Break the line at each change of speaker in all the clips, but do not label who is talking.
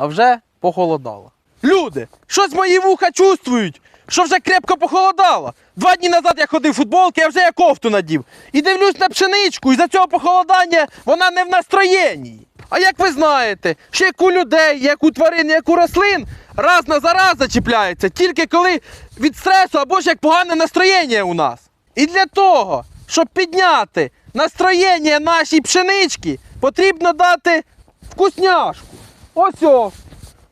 а вже похолодало. Люди, щось мої вуха чувствують, що вже крепко похолодало. Два дні назад я ходив в футболки, я вже я кофту надів. І дивлюсь на пшеничку, і за цього похолодання вона не в настроєнні. А як ви знаєте, ще як у людей, як у тварин, як у рослин, раз на зараза чіпляється, тільки коли від стресу або ж як погане настроєння у нас. І для того, щоб підняти настроєння нашій пшенички, потрібно дати вкусняшку. Ось о,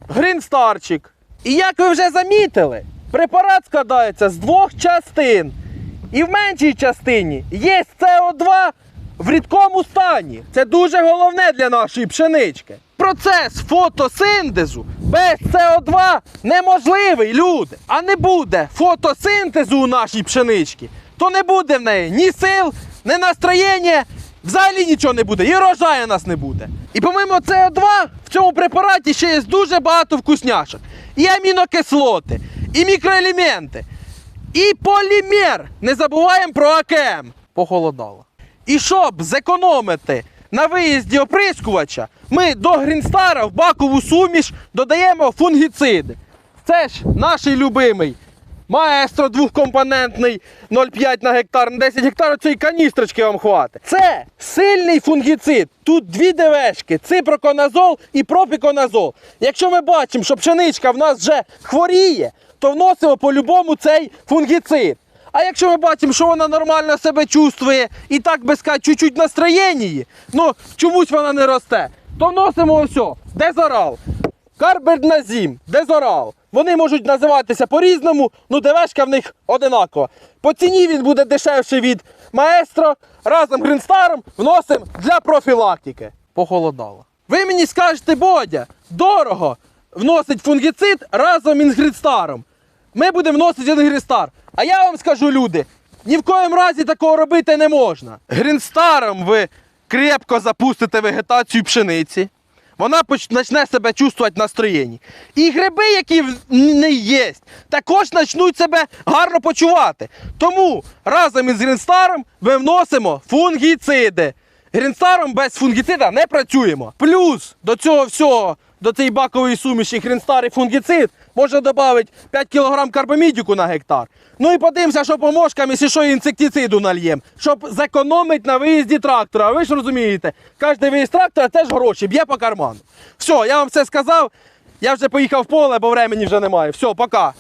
грінстарчик. І як ви вже замітили, препарат складається з двох частин. І в меншій частині є СО2 в рідкому стані. Це дуже головне для нашої пшенички. Процес фотосинтезу без СО2 неможливий, люди. А не буде фотосинтезу у нашій пшеничці, то не буде в неї ні сил, ні настроєння, взагалі нічого не буде, і врожаю нас не буде. І помимо СО2 в цьому препараті ще є дуже багато вкусняшок. І амінокислоти, і мікроелементи, і полімер. Не забуваємо про АКМ. Похолодало. І щоб зекономити на виїзді оприскувача, ми до Грінстара в бакову суміш додаємо фунгіциди. Це ж наш любимий маестро двохкомпонентний 0,5 на гектар на 10 гектар цієї каністрочки вам хватить. Це сильний фунгіцид. Тут дві ДВшки, ципроконазол і пропіконазол. Якщо ми бачимо, що пшеничка в нас вже хворіє, то вносимо по-любому цей фунгіцид. А якщо ми бачимо, що вона нормально себе чувствує і так би сказати, чуть-чуть настроєнні, ну чомусь вона не росте, то вносимо ось, дезорал, карбердназім, дезорал. Вони можуть називатися по-різному, ну ДВшка в них одинакова. По ціні він буде дешевший від маестро. Разом Грінстаром вносимо для профілактики. Похолодало. Ви мені скажете, Бодя, дорого вносить фунгіцид разом із Грінстаром. Ми будемо вносити Грінстар. А я вам скажу, люди, ні в коєму разі такого робити не можна. Грінстаром ви крепко запустите вегетацію пшениці. Вона почне себе чувствувати настроєнні. І гриби, які в неї є, також почнуть себе гарно почувати. Тому разом із Грінстаром ми вносимо фунгіциди. Грінстаром без фунгіцида не працюємо. Плюс до цього всього, до цієї бакової суміші Грінстар і фунгіцид можна додати 5 кг карбамідіку на гектар. Ну і подивимося, що по мошкам, якщо що інсектициду нальємо, щоб зекономити на виїзді трактора. Ви ж розумієте, кожен виїзд трактора теж гроші, б'є по карману. Все, я вам все сказав. Я вже поїхав в поле, бо времени вже немає. Все, пока.